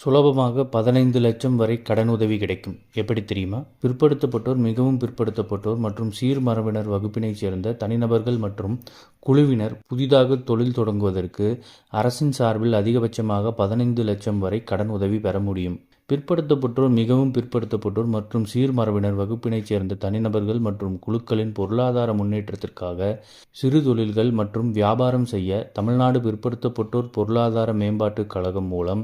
சுலபமாக பதினைந்து லட்சம் வரை கடனுதவி கிடைக்கும். எப்படி தெரியுமா? பிற்படுத்தப்பட்டோர் மிகவும் பிற்படுத்தப்பட்டோர் மற்றும் சீர்மரபினர் வகுப்பினைச் சேர்ந்த தனிநபர்கள் மற்றும் குழுவினர் புதிதாக தொழில் தொடங்குவதற்கு அரசின் சார்பில் அதிகபட்சமாக பதினைந்து லட்சம் வரை கடன் உதவி பெற முடியும். பிற்படுத்தப்பட்டோர் மிகவும் பிற்படுத்தப்பட்டோர் மற்றும் சீர்மரபினர் வகுப்பினைச் சேர்ந்த தனிநபர்கள் மற்றும் குழுக்களின் பொருளாதார முன்னேற்றத்திற்காக சிறு தொழில்கள் மற்றும் வியாபாரம் செய்ய தமிழ்நாடு பிற்படுத்தப்பட்டோர் பொருளாதார மேம்பாட்டுக் கழகம் மூலம்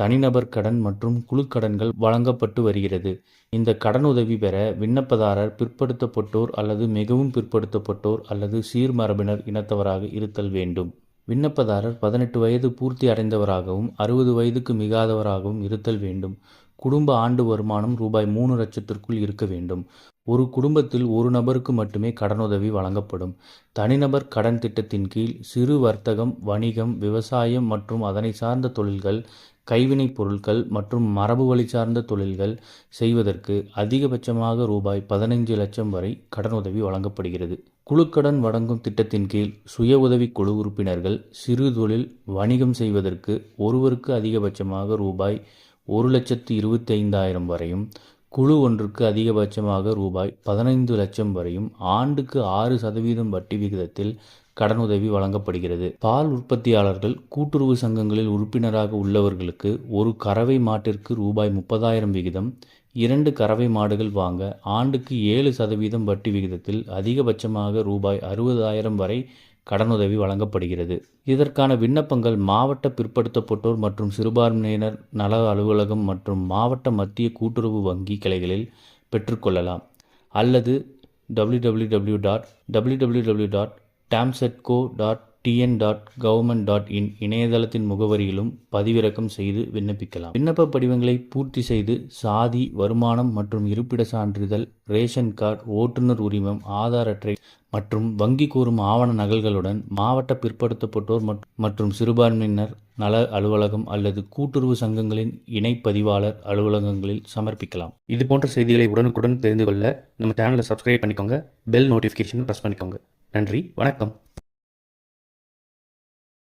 தனிநபர் கடன் மற்றும் குழுக்கடன்கள் வழங்கப்பட்டு வருகிறது. இந்த கடனுதவி பெற விண்ணப்பதாரர் பிற்படுத்தப்பட்டோர் அல்லது மிகவும் பிற்படுத்தப்பட்டோர் அல்லது சீர்மரபினர் இனத்தவராக இருத்தல் வேண்டும். விண்ணப்பதாரர் பதினெட்டு வயது பூர்த்தி அடைந்தவராகவும் அறுபது வயதுக்கு மிகாதவராகவும் இருத்தல் வேண்டும். குடும்ப ஆண்டு வருமானம் ரூபாய் மூணு லட்சத்திற்குள் இருக்க வேண்டும். ஒரு குடும்பத்தில் ஒரு நபருக்கு மட்டுமே கடனுதவி வழங்கப்படும். தனிநபர் கடன் திட்டத்தின் கீழ் சிறு வர்த்தகம் வணிகம் விவசாயம் மற்றும் அதனை சார்ந்த தொழில்கள் கைவினைப் பொருட்கள் மற்றும் மரபு வழி சார்ந்த தொழில்கள் செய்வதற்கு அதிகபட்சமாக ரூபாய் பதினைஞ்சு லட்சம் வரை கடனுதவி வழங்கப்படுகிறது. குழுக்கடன் வழங்கும் திட்டத்தின் கீழ் சுய உதவிக் குழு உறுப்பினர்கள் சிறு தொழில் வணிகம் செய்வதற்கு ஒருவருக்கு அதிகபட்சமாக ரூபாய் ஒரு லட்சத்து இருபத்தி ஐந்தாயிரம் வரையும் குழு ஒன்றுக்கு அதிகபட்சமாக ரூபாய் பதினைந்து லட்சம் வரையும் ஆண்டுக்கு ஆறு சதவீதம் வட்டி விகிதத்தில் கடனுதவி வழங்கப்படுகிறது. பால் உற்பத்தியாளர்கள் கூட்டுறவு சங்கங்களில் உறுப்பினராக உள்ளவர்களுக்கு ஒரு கறவை மாட்டிற்கு ரூபாய் முப்பதாயிரம் விகிதம் இரண்டு கறவை மாடுகள் வாங்க ஆண்டுக்கு ஏழு சதவீதம் வட்டி விகிதத்தில் அதிகபட்சமாக ரூபாய் அறுபதாயிரம் வரை கடனுதவி வழங்கப்படுகிறது. இதற்கான விண்ணப்பங்கள் மாவட்ட பிற்படுத்தப்பட்டோர் மற்றும் சிறுபான்மையினர் நல அலுவலகம் மற்றும் மாவட்ட மத்திய கூட்டுறவு வங்கி கிளைகளில் பெற்றுக்கொள்ளலாம். அல்லது W W W dot W W W dot TAMSETCO dot TN dot government dot in இணையதளத்தின் முகவரியிலும் பதிவிறக்கம் செய்து விண்ணப்பிக்கலாம். விண்ணப்ப படிவங்களை பூர்த்தி செய்து சாதி வருமானம் மற்றும் இருப்பிட சான்றிதழ் ரேஷன் கார்டு ஓட்டுநர் உரிமம் ஆதார் அட்டை மற்றும் வங்கி கூறும் ஆவண நகல்களுடன் மாவட்ட பிற்படுத்தப்பட்டோர் மற்றும் சிறுபான்மையினர் நல அலுவலகம் அல்லது கூட்டுறவு சங்கங்களின் இணை பதிவாளர் அலுவலகங்களில் சமர்ப்பிக்கலாம். இது போன்ற செய்திகளை உடனுக்குடன் தெரிந்து கொள்ள நம்ம சேனலை சப்ஸ்கிரைப் பண்ணிக்கோங்க. பெல் நோட்டிஃபிகேஷன் ப்ரெஸ் பண்ணிக்கோங்க. நன்றி வணக்கம்.